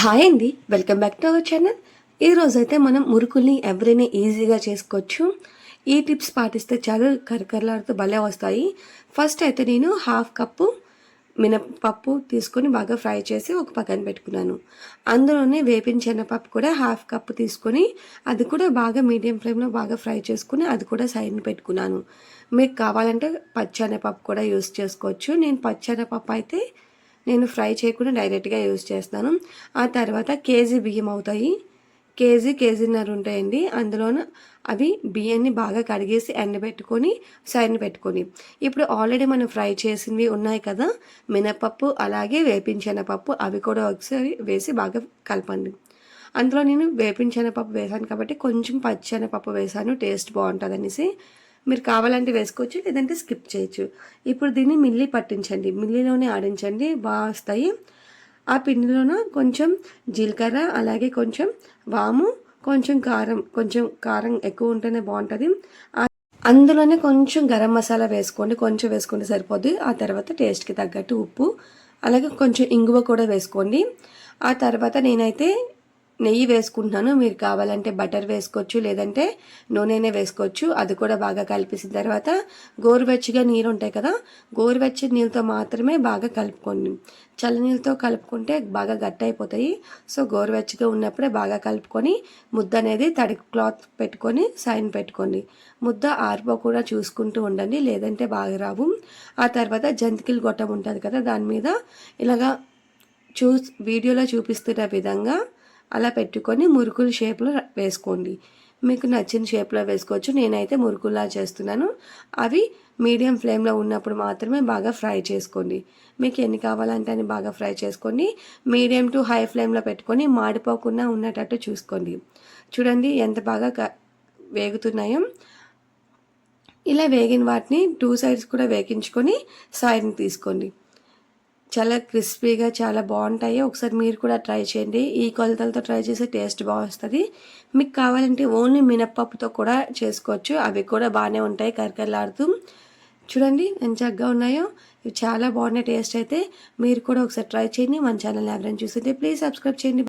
Hi అండి. Welcome back to our channel. ఈరోజైతే మనం మురుకుల్ని ఎవరైనా ఈజీగా చేసుకోవచ్చు? ఈ టిప్స్ పాటిస్తే చాలా కరకరలాడుతూ భలే వస్తాయి. ఫస్ట్ అయితే నేను హాఫ్ కప్పు మినపప్పు తీసుకొని బాగా ఫ్రై చేసి ఒక పక్కన పెట్టుకున్నాను. అందులోనే వేపిన శనగపప్పు కూడా హాఫ్ కప్పు తీసుకొని అది కూడా బాగా మీడియం ఫ్లేమ్లో బాగా ఫ్రై చేసుకుని అది కూడా సైడ్ని పెట్టుకున్నాను. మీకు కావాలంటే పచ్చెనపప్పు కూడా యూస్ చేసుకోవచ్చు. నేను పచ్చెనపప్పు అయితే నేను ఫ్రై చేయకుండా డైరెక్ట్గా యూజ్ చేస్తాను. ఆ తర్వాత కేజీ బియ్యం అవుతాయి. కేజీ కేజీన్నర ఉంటాయండి. అందులోనూ అవి బియ్యాన్ని బాగా కడిగేసి ఎండబెట్టుకొని సైడ్ పెట్టుకొని. ఇప్పుడు ఆల్రెడీ మనం ఫ్రై చేసినవి ఉన్నాయి కదా మినపప్పు అలాగే వేపించిన పప్పు అవి కూడా ఒకసారి వేసి బాగా కలపండి. అందులో నేను వేపించిన పప్పు వేసాను కాబట్టి కొంచెం పచ్చెనపప్పు వేసాను టేస్ట్ బాగుంటుంది అనేసి మీరు కావాలంటే వేసుకోవచ్చు లేదంటే స్కిప్ చేయొచ్చు. ఇప్పుడు దీన్ని మిల్లీ పట్టించండి. మిల్లీలోనే ఆడించండి. బాగా వస్తాయి ఆ పిండిలోన కొంచెం జీలకర్ర అలాగే కొంచెం వాము కొంచెం కారం కొంచెం కారం ఎక్కువ ఉంటేనే బాగుంటుంది. అందులోనే కొంచెం గరం మసాలా వేసుకోండి. కొంచెం వేసుకుంటే సరిపోద్ది. ఆ తర్వాత టేస్ట్కి తగ్గట్టు ఉప్పు అలాగే కొంచెం ఇంగువ కూడా వేసుకోండి. ఆ తర్వాత నేనైతే నెయ్యి వేసుకుంటున్నాను. మీరు కావాలంటే బటర్ వేసుకోవచ్చు లేదంటే నూనెనే వేసుకోవచ్చు. అది కూడా బాగా కలిపేసిన తర్వాత గోరువెచ్చగా నీరు ఉంటాయి కదా గోరువెచ్చని నీళ్ళతో మాత్రమే బాగా కలుపుకోండి. చల్లనీళ్ళతో కలుపుకుంటే బాగా గట్టి అయిపోతాయి సో గోరువెచ్చగా ఉన్నప్పుడే బాగా కలుపుకొని ముద్ద అనేది తడి క్లాత్ పెట్టుకొని సైన్ పెట్టుకోండి. ముద్ద ఆరిపోకుండా చూసుకుంటూ ఉండండి లేదంటే బాగా రావు. ఆ తర్వాత జంతికలు గొట్టం ఉంటుంది కదా దాని మీద ఇలాగా చూ వీడియోలో చూపిస్తున్న విధంగా అలా పెట్టుకొని మురుకుల షేప్లో వేసుకోండి. మీకు నచ్చిన షేప్లో వేసుకోవచ్చు. నేనైతే మురుకుల్లా చేస్తున్నాను. అవి మీడియం ఫ్లేమ్లో ఉన్నప్పుడు మాత్రమే బాగా ఫ్రై చేసుకోండి. మీకు ఎన్ని కావాలంటే అని బాగా ఫ్రై చేసుకోండి. మీడియం టు హై ఫ్లేమ్లో పెట్టుకొని మాడిపోకుండా ఉన్నటట్టు చూసుకోండి. చూడండి ఎంత బాగా వేగుతున్నాయో. ఇలా వేగిన వాటిని టూ సైడ్స్ కూడా వేగించుకొని సైడ్ని తీసుకోండి. చాలా క్రిస్పీగా చాలా బాగుంటాయి. ఒకసారి మీరు కూడా ట్రై చేయండి. ఈ కొలతలతో ట్రై చేస్తే టేస్ట్ బాగా మీకు కావాలంటే ఓన్లీ మినప్పప్పుతో కూడా చేసుకోవచ్చు. అవి కూడా బాగానే ఉంటాయి. కరకరలాడుతూ. చూడండి ఎంత చక్కగా ఉన్నాయో. ఇవి చాలా బాగున్నాయి. టేస్ట్ అయితే మీరు కూడా ఒకసారి ట్రై చేయండి. మన ఛానల్ ఎవరైనా చూస్తుంటే ప్లీజ్ సబ్స్క్రైబ్ చేయండి.